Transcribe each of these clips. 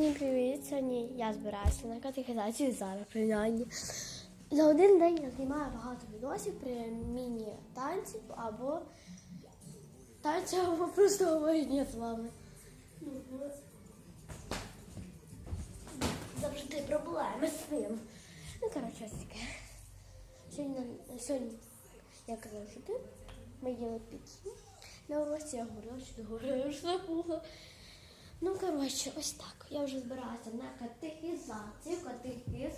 Всім привіт! Сьогодні я збираюся на катехізацію зараз принаймні. За один день я знімаю багато відосів при міні-танців або танці, або просто говоріння з вами. Завжди проблеми з цим. Ну, коротше, таке. Сьогодні, сьогодні я казав, що ми їли піцу. На уроці я говорила, що ти говориш забула. Ну, коротше, ось так. Я вже збираюся на катехізацію, катехіз.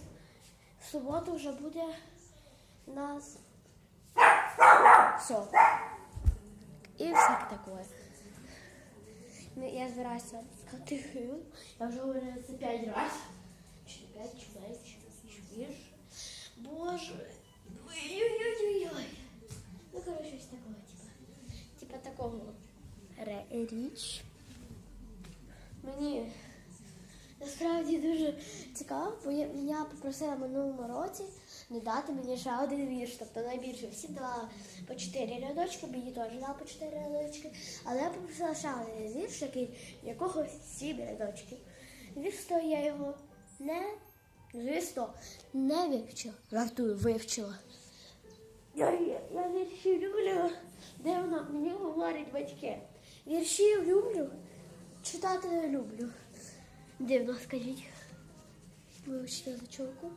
В суботу вже буде у нас все. І всяке таке. Ну, Я збираюся з катехизу. Я вже говорила це п'ять разів. Чи п'ять, чи п'ять, чи більше. Боже. Ой-ой-ой-ой. Ну, коротше, ось такого, типа. Типа такого ре- річ. Мені насправді дуже цікаво, бо я, я попросила минулому році не дати мені ще один вірш. Тобто найбільше всі дала по чотири рядочки, мені теж дала по чотири рядочки. Але я попросила ще один вірш, який в якого сім рядочків. Звісно, я його не звісно, не вивчила. Жартую, вивчила. Я, я, я вірші люблю. Дивно, мені говорять батьки. Вірші люблю, читати не люблю. Дивно, скажіть. Вивчити за чолку.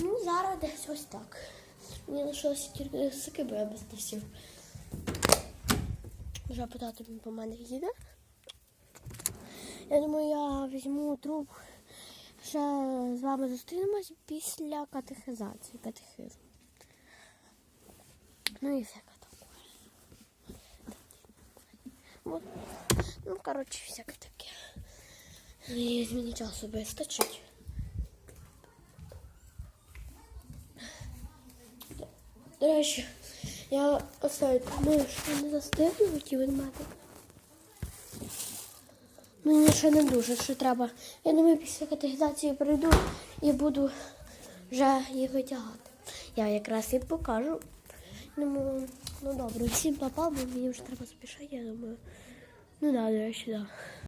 Ну, зараз десь ось так. Мені лишилося тільки сики, бо я без тисів. Вже питати по мене їде. Я думаю, я візьму труп. Ще з вами зустрінемось після катехизації, катехизу. Ну і всяке таке. Вот. Ну, коротше, всяке таке. І мені часу вистачить. До речі, я оставлю, ну, що не застигнуть від мене. Мені ще не дуже, що треба. Я думаю, після категізації прийду і буду вже їх витягати. Я якраз і покажу. Думаю, ну добре, всім папа, бо мені вже треба спішати, я думаю. Ну да, до речі, да.